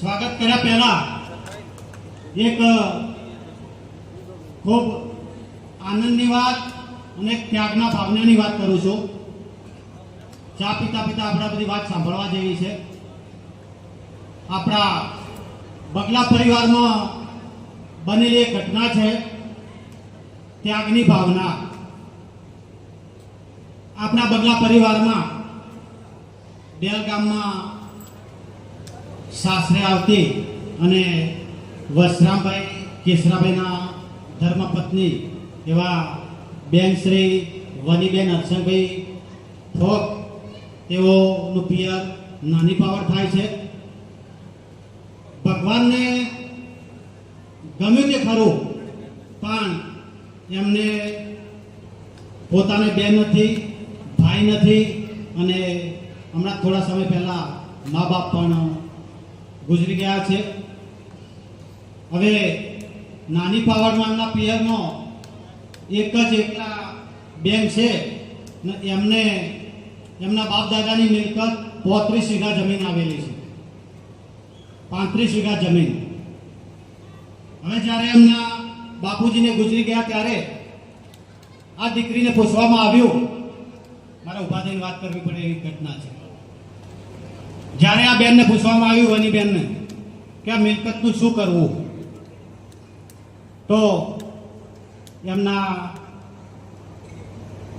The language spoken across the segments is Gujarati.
સ્વાગત કર્યા પહેલા એક ખૂબ આનંદની વાત અને ત્યાગના ભાવનાની વાત કરું છું. ચા પીતા પીતા આપણા બધી વાત સાંભળવા જેવી છે. આપણા બગલા પરિવારમાં બનેલી એક ઘટના છે, ત્યાગની ભાવના. આપણા બગલા પરિવારમાં ડેલ ગામમાં સાસરે આવતી અને વસરામભાઈ, કેસરાભાઈના ધર્મપત્ની એવા બેન શ્રી વનીબેન હર્ષણભાઈ થોક તેઓનું પિયર નાની પાવર થાય છે. ભગવાનને ગમ્યું તે ખરું, પણ એમને પોતાને બેન નથી, ભાઈ નથી, અને હમણાં થોડા સમય પહેલાં મા બાપ પણ ગુજરી ગયા છે. હવે નાની પાવરમાનના પિયરમાં એક જ એકલા બેન છે એમને, એમના બાપ દાદાની મિલકત પોત્રીસ વીઘા જમીન આવેલી છે. પાંત્રીસ વીઘા જમીન. હવે જ્યારે એમના બાપુજીને ગુજરી ગયા ત્યારે આ દીકરીને પૂછવામાં આવ્યું, મારે ઊભા થઈને વાત કરવી પડે એવી ઘટના છે. જ્યારે આ બેનને પૂછવામાં આવ્યું વની બેનને કે આ મિલકતનું શું કરવું? તો એમના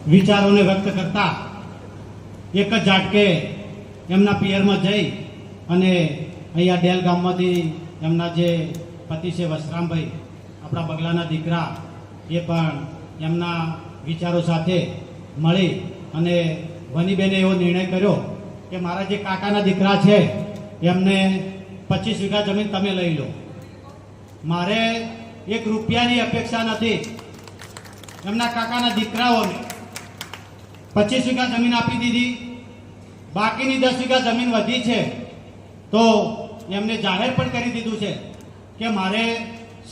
વિચારોને વ્યક્ત કરતા એક જ ઝાટકે એમના પિયરમાં જઈ અને અહીંયા ડેલ ગામમાંથી એમના જે પતિ છે વસરામભાઈ, આપણા બગલાના દીકરા, એ પણ એમના વિચારો સાથે મળી અને વનીબેને એવો નિર્ણય કર્યો કે મારા જે કાકાના દીકરા છે, એમને પચીસ વીઘા જમીન તમે લઈ લો. મારે એક રૂપિયાની અપેક્ષા નથી. એમના કાકાના દીકરાઓને પચીસ વીઘા જમીન આપી દીધી. બાકીની દસ વીઘા જમીન વધી છે, તો એમને જાહેર પણ કરી દીધું છે કે મારે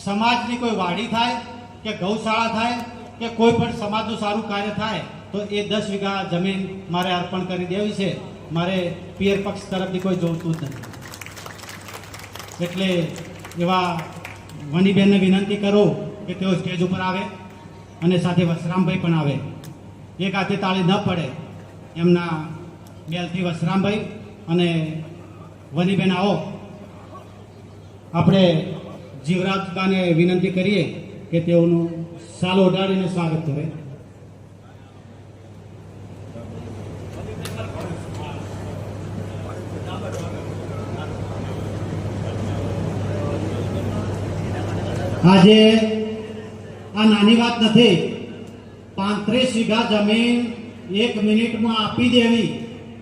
સમાજની કોઈ વાડી થાય, કે ગૌશાળા થાય, કે કોઈ પણ સમાજનું સારું કાર્ય થાય, તો એ દસ વીઘા જમીન મારે અર્પણ કરી દેવી છે. મારે પિયર પક્ષ તરફથી કોઈ જોતું જ નથી. એટલે એવા વનીબેનને વિનંતી કરું કે તેઓ સ્ટેજ ઉપર આવે અને સાથે વસરામભાઈ પણ આવે. એક હાથે તાળી ન પડે એમના બેલથી વસરામભાઈ અને વનીબેન આવો. આપણે જીવરાજબાને વિનંતી કરીએ કે તેઓનું સાલ ઓઢાડીને સ્વાગત કરે. આજે આ નાની વાત નથી. પાંત્રીસ વીઘા જમીન એક મિનિટમાં આપી દેવી.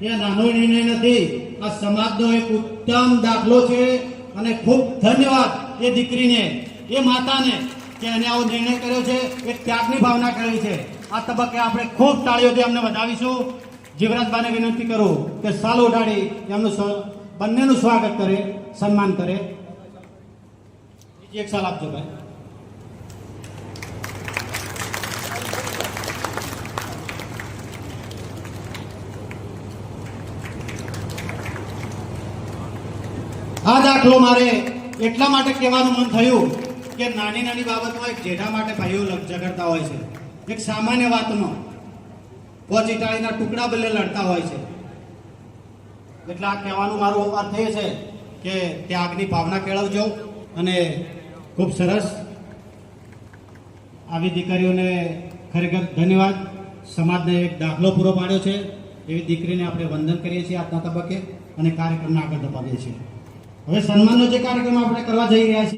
એ નાનો નિર્ણય નથી. આ સમાજનો એક ઉત્તમ દાખલો છે અને ખૂબ ધન્યવાદ એ દીકરીને, એ માતાને કે એને આવો નિર્ણય કર્યો છે, એ ત્યાગની ભાવના કરી છે. આ તબક્કે આપણે ખૂબ તાળીઓથી અમને વધાવીશું. જીવરાજભાઈને વિનંતી કરું કે સાલ ઉડાડી એમનું બંનેનું સ્વાગત કરે, સન્માન કરે. એક સાલ આપજો ભાઈ આ દાખલો મારે એટલા માટે કહેવાનું મન થયું કે નાની નાની બાબતમાં એક જેઠા માટે ભાઈઓ ઝઘડતા હોય છે. એક સામાન્ય વાતમાં પોચ ઇટાળીના ટુકડા બદલે લડતા હોય છે. એટલે આ કહેવાનું મારો અર્થ એ છે કે ત્યાગની ભાવના કેળવજો અને ખૂબ સરસ. આવી દીકરીઓને ખરેખર ધન્યવાદ. સમાજને એક દાખલો પૂરો પાડ્યો છે. એવી દીકરીને આપણે વંદન કરીએ છીએ આજના તબક્કે અને કાર્યક્રમને આગળ ધપાવીએ છીએ. હવે સન્માનનો જે કાર્યક્રમ આપણે કરવા જઈ રહ્યા છીએ